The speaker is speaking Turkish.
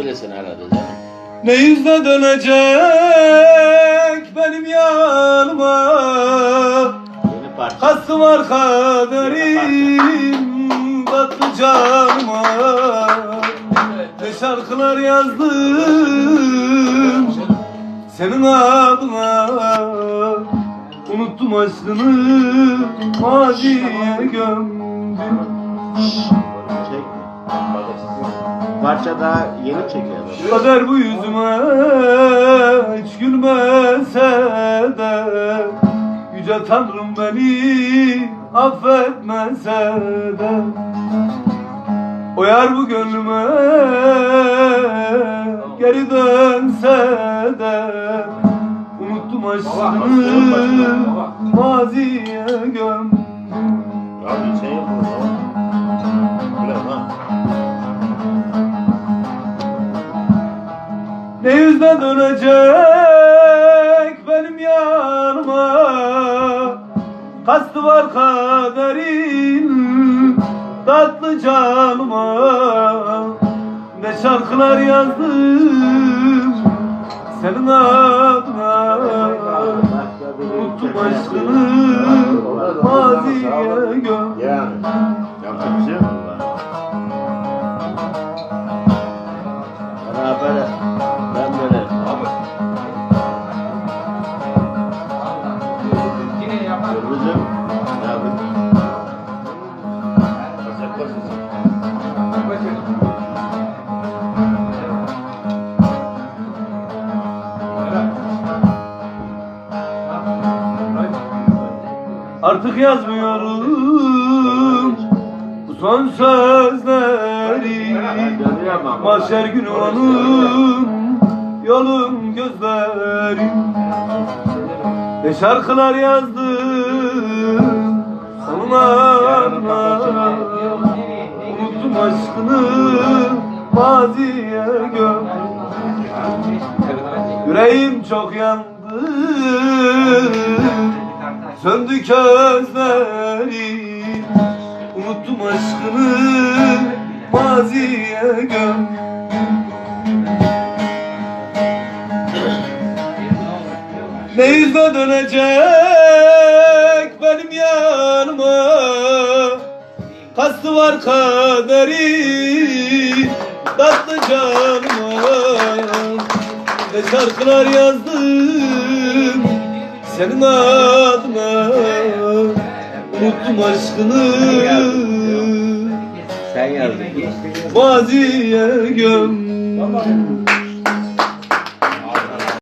bilesin herhalde canım. Ne yüzle dönecek benim yanıma Yeni parça. Kastım var kaderim tatlı canıma Ne şarkılar yazdım senin adına Unuttum aşkını maziye gömdüm. Parça daha yeni çekiyor. Kader bu yüzüme hiç gülmese de Yüce Tanrım beni affetmese de. O yar bu gönlüme geri dönse de. Unuttum aşkını maziye göm Yüzle dönecek benim yanıma Kastı var kaderin tatlı canıma Ne şarkılar yazdım senin adına Unuttum aşkını maziye Yani. Yapacak bir şey yok. Artık yazmıyorum bu son sözleri. Mahşer günü onun yolum gözlerim Ne şarkılar yazdım adına Unuttum aşkını maziye göm Yüreğim çok yandı Söndü közlerim Unuttum aşkını maziye göm Ne yüzle dönecek benim yanıma. Kastı var kaderi tatlı canıma. Ne şarkılar yazdım senin adına Unuttum aşkını. Sen yazdın. maziye göm